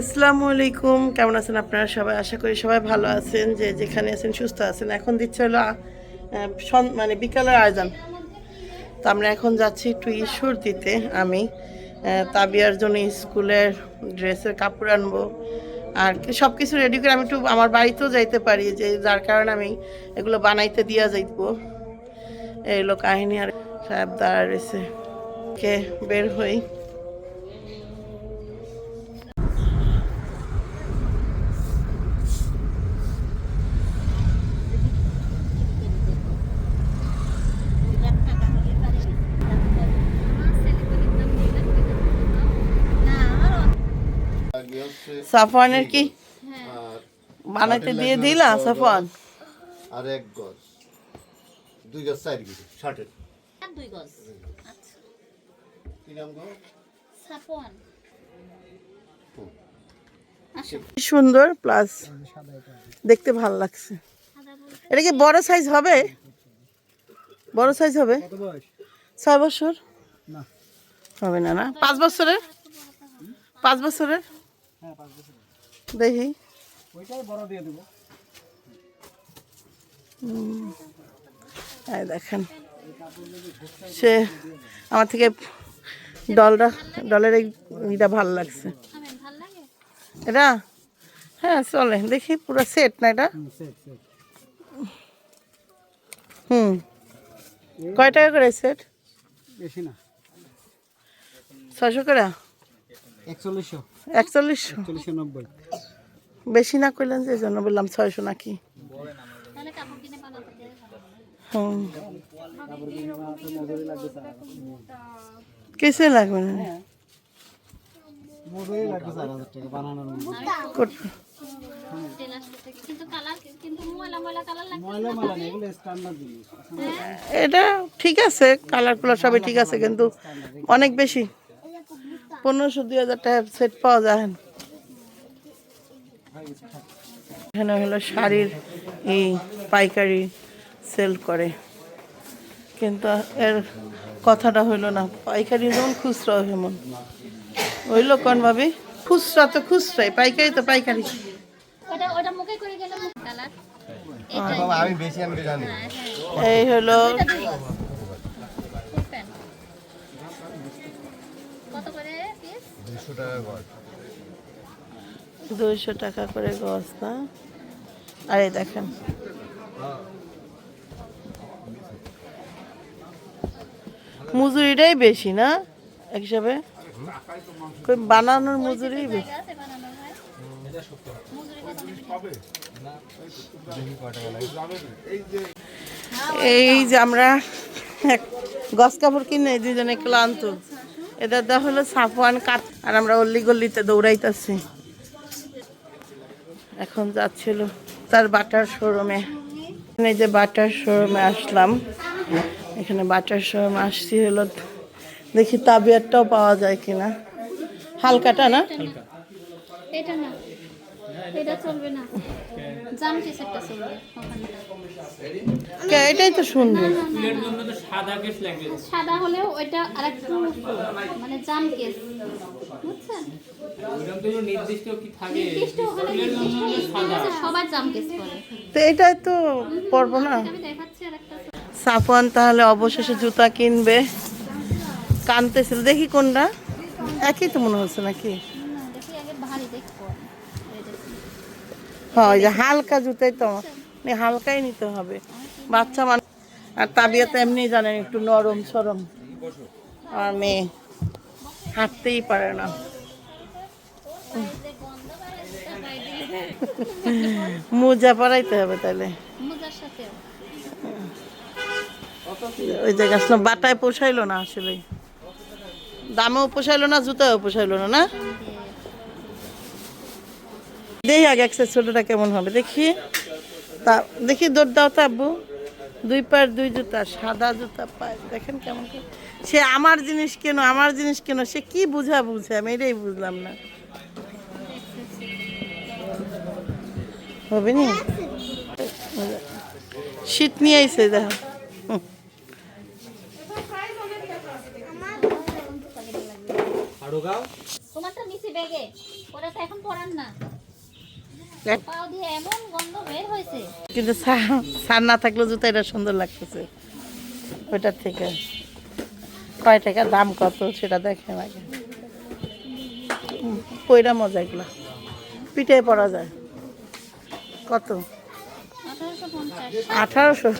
আসসালামু আলাইকুম। কেমন আছেন আপনারা সবাই? আশা করি সবাই ভালো আছেন, যে যেখানে আছেন সুস্থ আছেন। এখন দিচ্ছে হলো মানে বিকালের আয়োজন। তো আমরা এখন যাচ্ছি একটু ঈশ্বর দিতে আমি তাবিয়ার জন্য স্কুলের ড্রেসের কাপড় আনব। আর সব কিছু রেডি করে আমি একটু আমার বাড়িতেও যাইতে পারি, যে যার কারণে আমি এগুলো বানাইতে দিয়া যাইবো। এগুলো কাহিনী আর সাহেব দাঁড়া রয়েছে কে বের হই আগে হচ্ছে সাফওয়ানের কি? আর বানাইতে দিয়ে দিলা সাফওয়ান? আর এক গজ। দুই গজ চার গিরি ষাটের আর দুই গজ। আচ্ছা। কি নাম গো? সাফওয়ান। সুন্দর প্লাস দেখতে ভালো লাগছে। এটা কি বড় সাইজ হবে? বড় সাইজ হবে? ছয় বছর? হবে না না? পাঁচ বছরের? পাঁচ বছরের? দেখি। দেখেন সে আমার থেকে ডলটা ডলের এই ইটা ভালো লাগছে। এটা? হ্যাঁ চলে দেখি পুরো সেট না এটা? হুম কয় টাকা করে সেট বেশি না। ছশো করে? একচল্লিশশো। বেশি না করলেন যে জন্য বললাম ছয়শো নাকি। কিসে লাগবে? না জিনিস। এটা ঠিক আছে কালার কুলার সবই ঠিক আছে কিন্তু অনেক বেশি। পনেরোশো দুই হাজার টাকা সেট পাওয়া যায়। না। এখানে হলো শাড়ির এই পাইকারি সেল করে। কিন্তু এর কথাটা হইল না পাইকারি যেমন খুচরা যেমন হইল কোন ভাবি? খুচরা তো খুচরাই পাইকারি তো পাইকারি। ওটা ওটা দুশো টাকা গজ। দুইশো টাকা করে গছ না? আর এই দেখেন। মজুরিটাই বেশি, না? এক হিসাবে? বানানোর মজুরি বেশি? এই যে আমরা গছ কাপড় কিনে দুজনে ক্লান্ত। এটা দাদা হলো সাফওয়ান কাট আর আমরা অল্লি গল্লিতে দৌড়াইতেছি। এখন যাচ্ছিল তার বাটার শোরুমে। এখানে যে বাটার শোরুমে আসলাম এখানে বাটার শোরুমে আসছি হলো দেখি তাবিয়ারটাও পাওয়া যায় কিনা। হালকাটা না? এটা না। এটা চলবে না। জাম কেস চলবে ওখানটা? এটাই তো সুন্দর। সাদা হলেও ওইটা আরেকটু মানে জাম কেস। বুঝছেন নির্দিষ্ট ওখানে নির্দিষ্ট আছে, সবাই জাম কেস করে। তো এটাই তো পরবো না। সাফওয়ান তাহলে অবশেষে জুতা কিনবে। কানতেছিল। দেখি কোনটা? একই তো মনে হচ্ছে নাকি না, দেখি আগে ভারী দেখব এই দেখুন। হ্যাঁ ওই যে হালকা জুতাই তো। মানে হালকাই নিতে হবে। বাচ্চা মানুষ আর তাবিয়া তো এমনি জানেন, একটু নরম সরম। আর মেয়ে হাঁটতেই পারে না। মোজা পরাইতে হবে তাহলে। ওই যে বাটায় পোষাইলো না আসলে। দামেও পোষাইলো না জুতাও পোষাইলো না না? দেখি আগে ছোটটা কেমন হবে, দেখি। তা, দেখি দৌড় দাও তো আব্বু। দুই পায়ের দুই জুতা, সাদা জুতা পায়। দেখেন কেমন সে আমার জিনিস কেন, আমার জিনিস কেন, সে কি বুঝা বুঝে, আমি এটাই বুঝলাম না। হবে নি? শীত নিয়ে আইসে দেখো। আরও গাও নিচে ব্যাগে, ওটা তো এখন পরান না পাও দিয়ে এমন গন্ধ বের হয়েছে কিন্তু সার না থাকলেও জুতো এটা সুন্দর লাগতেছে। ওইটার থেকে। কয় টাকা দাম কত সেটা দেখে আগে। হুম, মজা এগুলো। পিঠে পরা যায়। কত? আঠারোশো। আঠারোশো।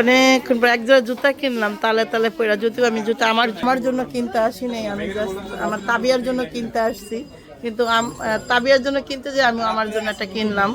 অনেকক্ষণ পর এক জোড়া জুতা কিনলাম তালে তালে পয়রা যদিও আমি জুতা আমার আমার জন্য কিনতে আসি নাই আমি জাস্ট আমার তাবিয়ার জন্য কিনতে আসছি। কিন্তু তাবিয়ার জন্য কিনতে যে আমি আমার জন্য একটা কিনলাম।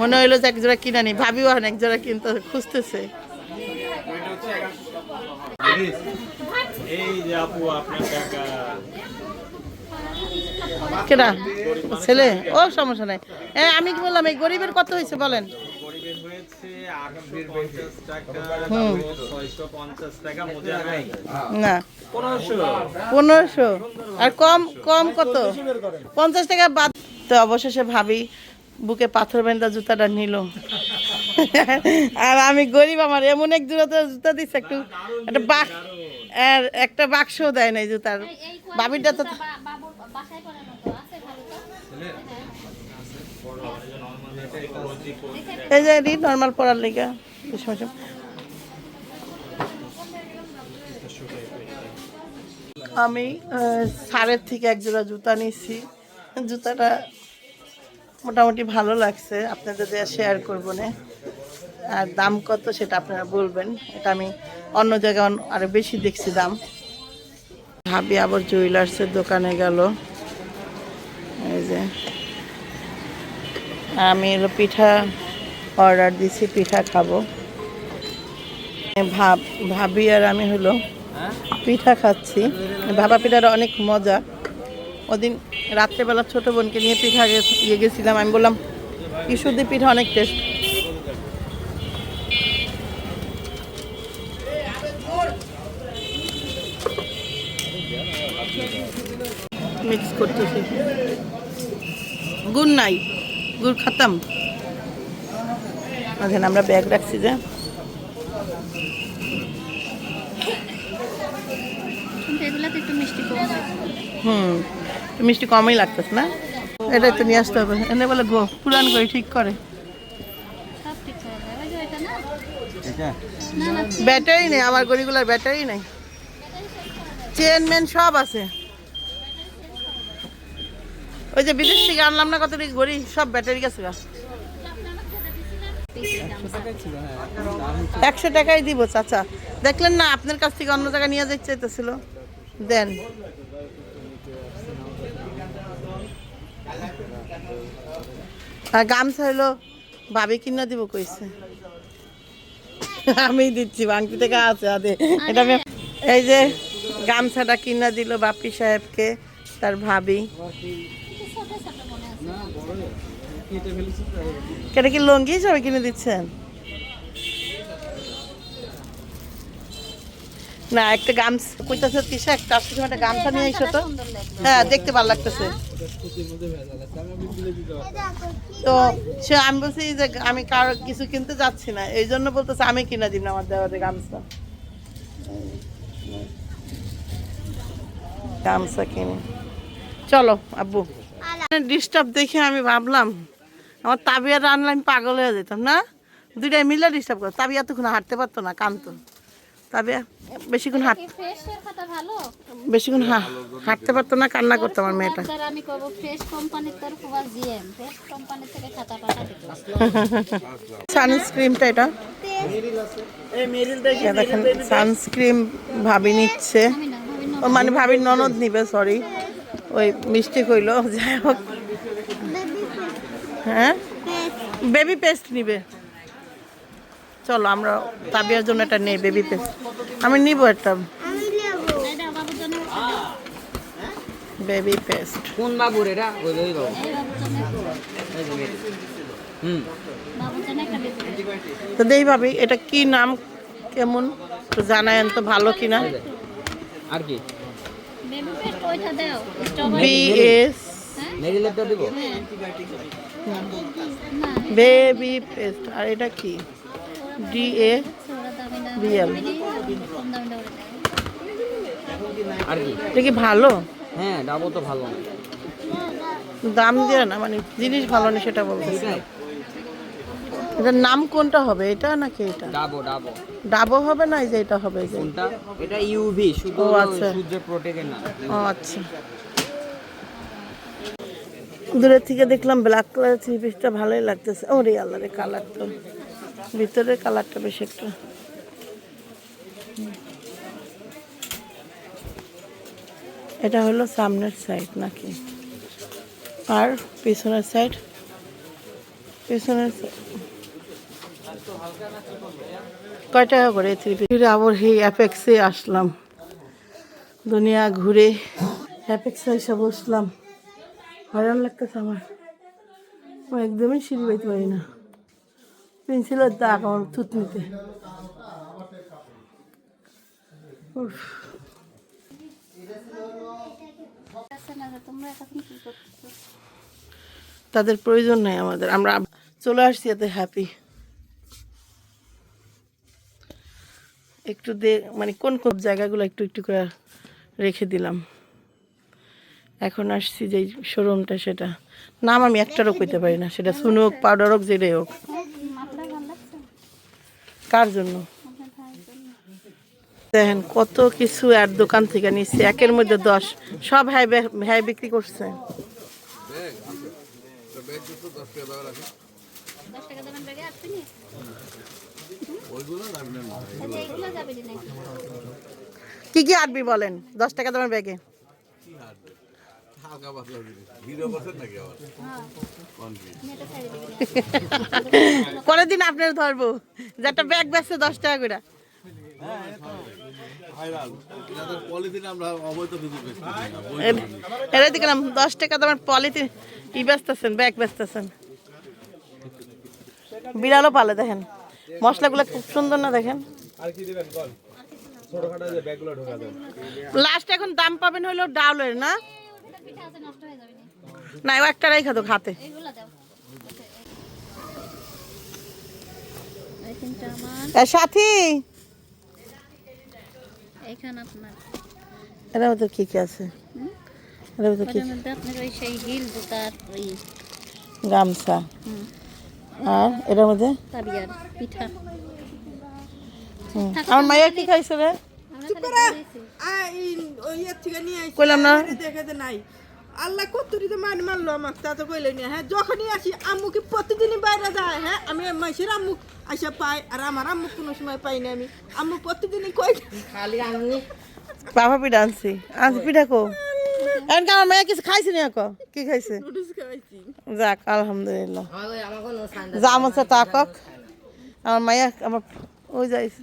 মনে হইল যে এক জোড়া কিনা নি ভাবিও এক জোড়া কিনতে খুঁজতেছে। কেনা ছেলে? ও সমস্যা নাই। হ্যাঁ আমি কি বললাম এই গরিবের কত হয়েছে বলেন? হয়েছে টাকা টাকা মোজা নাই। না। পনেরোশো। পনেরোশো। আর কম কম কত? টাকা বাদ। তো অবশেষে ভাবি বুকে পাথর বেঁধা জুতাটা নিল। আর আমি গরিব আমার এমন এক জোড়া তো জুতা দিচ্ছে একটু একটা বাক আর একটা বাক্সও দেয় নাই জুতার। ভাবিটা তো জুতা বা- বাবুর বাসায় পরার মতো আছে ভালো তো এই যে এটি নর্মাল পড়ার লেগে। আমি সারের থেকে এক জোড়া জুতা নিয়েছি। জুতাটা মোটামুটি ভালো লাগছে। আপনাদের শেয়ার করব না। আর দাম কত সেটা আপনারা বলবেন। এটা আমি অন্য জায়গায় আরও বেশি দেখছি দাম। ভাবি আবার জুয়েলার্সের দোকানে গেল। এই যে। আমি হলো পিঠা অর্ডার দিছি পিঠা খাব। ভাব ভাবি আর আমি হলো পিঠা খাচ্ছি। ভাবা পিঠাটা অনেক মজা। ওদিন রাত্রেবেলা ছোট বোনকে নিয়ে পিঠা ইয়ে গেছিলাম আমি বললাম ইস্যুদি পিঠা অনেক টেস্ট মিক্স করতেছি। গুড় নাই গুড় খাতাম। ওখানে আমরা ব্যাগ রাখছি যে। হুম মিষ্টি কমই লাগতেছে না? এটাই তো নিয়ে আসতে হবে। এনে বলে গো পুরান করে ঠিক করে। এটা ব্যাটারি নেই আমার গড়িগুলোর ব্যাটারি নেই। চেন মেন সব আছে। ওই যে বিদেশ থেকে আনলাম না কতটি ঘড়ি? সব ব্যাটারি গেছে একশো টাকাই দিব, চাচা। দেখলেন না, আপনার কাছ থেকে অন্য জায়গায় নিয়ে যেতে চাইতেছিল। দেন। আর গামছা হইল ভাবি কিনা দিব কইছে। আমি দিচ্ছি বাংকি থেকে আছে, আদে। এটা এই যে গামছাটা কিনা দিল বাপি সাহেবকে, তার ভাবি। কেটে কি লঙ্গি হিসাবে কিনে দিচ্ছেন? না, একটা গামছা, কইতাছে তিসা একটা আসছে একটা গামছা নিয়ে এসো তো। হ্যাঁ দেখতে ভালো লাগতেছে। তো সে, আমি বলছি যে আমি কারও কিছু কিনতে যাচ্ছি না, এই জন্য বলতেছে আমি কিনা দিব না আমার দেওয়ারে গামছা। গামছা কিনে। চলো, আব্বু। ডিস্টার্ব দেখে আমি ভাবলাম আমার তাবিয়া আনলে আমি পাগল হয়ে যেতাম না? দুইটাই মিলে ডিস্টার্ব করো তাবিয়া তখন হাঁটতে পারতো না কানতো তাবিয়া বেশিক্ষণ হাঁট বেশিক্ষণ হা- হাঁটতে পারতো না কান্না করতো আমার মেয়েটা। সানস্ক্রিমটা এটা। দেখেন সানস্ক্রিম ভাবি নিচ্ছে। ভাবি ও মানে ভাবির ননদ নিবে সরি ওই মিষ্টি কইলো যাই হোক। হ্যাঁ? বেবি পেস্ট নিবে। চলো আমরা তাবিয়ার জন্য এটা নেই বেবি পেস্ট আমি নিব একটা। এটা বেবি পেস্ট কোন বাবুর এটা? ওই বাবু। হুম। বাবুর জন্য একটা বেবি তো দেই ভাবি এটা কি নাম কেমন? তো জানায়েন তো ভালো কিনা। আর কি? বেবি পেস্ট ওইটা দাও দিব? বেবি পেস্ট আর এটা কি? ডি এ ওরা দামি না রিয়েল বেবি কম দামে দামে। দেয় আর কি? এটা কি ভালো? হ্যাঁ তো ভালো। দাম দিয়ে না মানে জিনিস ভালো না সেটা এটাই এটার নাম কোনটা হবে? এটা নাকি এটা? ডাবো ডাবো। ডাবো হবে না? এই যে এটা হবে এই যে। কোনটা? এটা ইউভি শুধু ও, আচ্ছা। সূর্যের প্রোটেক্টের না ও আচ্ছা। দূরের থেকে দেখলাম ব্ল্যাক কালারের থ্রি পিসটা ভালোই লাগতেছে। ওরে আল্লাহ রে কালার তো। ভিতরের কালারটা বেশ একটু। এটা হলো সামনের সাইড নাকি? আর পিছনের সাইড পিছনের side- কয় টাকা করে পিস আবার এই অ্যাপেক্সে আসলাম। দুনিয়া ঘুরে অ্যাপেক্সে এসে বসলাম। হয়রান লাগতেছে আমার। আমি একদমই সিঁড়ি বাইতে পারি না। পেন্সিলের দাগ আমার থুতনিতে। তাদের প্রয়োজন নাই আমাদের। আমরা চলে আসছি এতে হ্যাপি একটু দে মানে কোন কোন জায়গাগুলো একটু একটু করে রেখে দিলাম। এখন আসছি যে শোরুমটা সেটা। নাম আমি একটারও কইতে পারি না সেটা সুনো হোক পাউডার হোক যেটাই হোক। মাপটা ভালো লাগছে কার জন্য? দেখেন কত কিছু আর দোকান থেকে নিচ্ছে একের মধ্যে দশ। সব হ্যাঁ হ্যাঁ বিক্রি করছে। দশ টাকা কি কি আটবি বলেন? দশ টাকা তোমার ব্যাগে। হ্যাঁ। দিন আপনার ধরবো। যে একটা ব্যাগ বেচছে দশ টাকা করে। এর- এর দশ টাকা তোমার পলিথিন ই ব্যাগ বেচতেছেন। বিড়ালও পালে দেখেন। মশলাগুলো খুব সুন্দর না দেখেন? লাস্ট এখন দাম পাবেন হলো ডাউলের না? নি ও একটা রেখা তো সাথী! আপনার। এর কি কি আছে? এর মধ্যে কি? আপনার ওই সেই হিল জুতার গামছা। হুম, আর এটার মধ্যে? তাবিয়ার পিঠা। আমার মায়ের কি খাইছে রে? খালি। কইলাম না। দেখাতে নাই। আল্লাহ কত্তরিতে মান মারলো আমাকে তা তো কইলে না। হ্যাঁ যখনই আসি আম্মু কি প্রতিদিনই বাইরে যায়? হ্যাঁ আমি মাসের আম্মু আসে পাই আর আমার আম্মু কোনো সময় পাই না আমি। আম্মু প্রতিদিনই কই বাবা পিঠা আনছি। আনছি পিঠা কো? এখন কি আমার মেয়ে কিছু খাইছে নি আকো কি খাইছে? যাক আলহামদুলিল্লাহ। যা আমার সাথে তাকক আমার মাইয়া আমার ওই যাইছে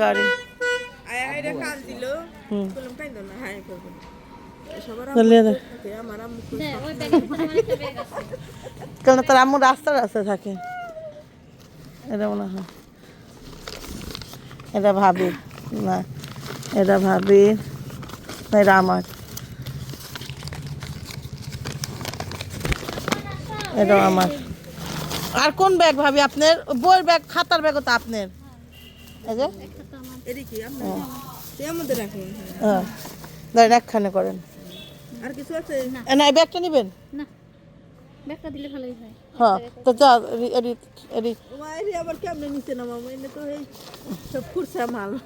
গাড়ি। আয় আয়রা কাল দিল। হুম। বললাম কাই না করব সবার চলিয়ে দে। আম্মু আমার আছে কেন রাস্তা রাস্তা থাকে। এটা মনে হয়। এটা ভাবি। না এটা ভাবি। না এটা আমার। এটা আমার। আর কোন ব্যাগ ভাবি আপনার? বইয়ের ব্যাগ খাতার ব্যাগও তো আপনার। এই যে। এদিকে আমরা সে আমাদের রাখুন। হ্যাঁ। ধরেন একখানে করেন। আর কিছু আছে? না এই ব্যাগটা নেবেন? না। ব্যাগটা দিলে ভালোই হয়। হ্যাঁ তো যা এরি- এরি এরি আবার কেমনে নিচে না মামা এনে তো এই সব মাল।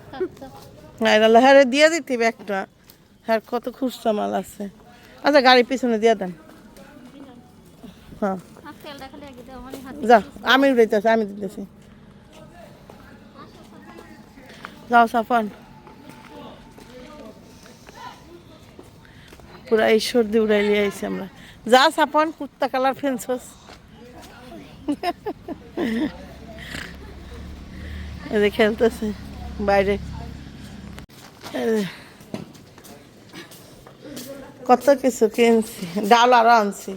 হ্যাঁ এটা দিয়ে দিতি ব্যাগটা। হ্যাঁ কত খুচরা মাল আছে। আচ্ছা গাড়ির পিছনে দিয়ে দেন। হ্যাঁ। যা আমি দিতেছি আমি দিতেছি। যাও সাফান। পুরা এই সর্দি উড়াই লিয়ে আইছি আমরা। যা সাফান কুত্তা কালার ফেন্সস। যে খেলতেছে বাইরে। কত কিছু কিনছি ডাল আরও আনছি।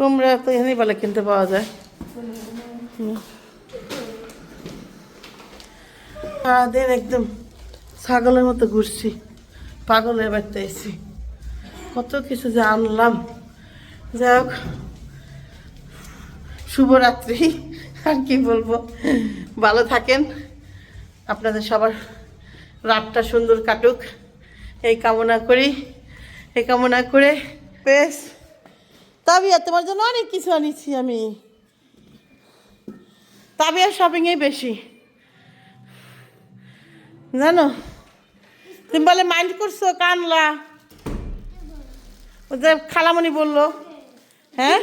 কুমড়া তো এখানেই বলে কিনতে পাওয়া যায়। সারাদিন একদম ছাগলের মতো ঘুরছি, পাগলের বেড়তে এসছি কত কিছু যে আনলাম যাই হোক, শুভরাত্রি। আর কি বলব? ভালো থাকেন। আপনাদের সবার রাতটা সুন্দর কাটুক। এই কামনা করি, এই কামনা করে বেশ। তাবিয়া, তোমার জন্য অনেক কিছু আনিছি আমি। তাবিয়া শপিংয়েই বেশি। জানো? তুমি বলে মাইন্ড করছ, কানলা। ও যে খালামণি বলল। হ্যাঁ?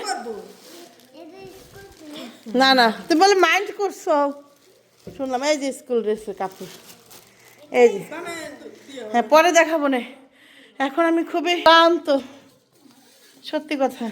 না না, তুমি বলে মাইন্ড করছ। শুনলাম, এই যে স্কুল ড্রেসের কাপড়। এই যে। হ্যাঁ পরে দেখাবো না। এখন আমি খুবই ক্লান্ত। সত্যি কথা।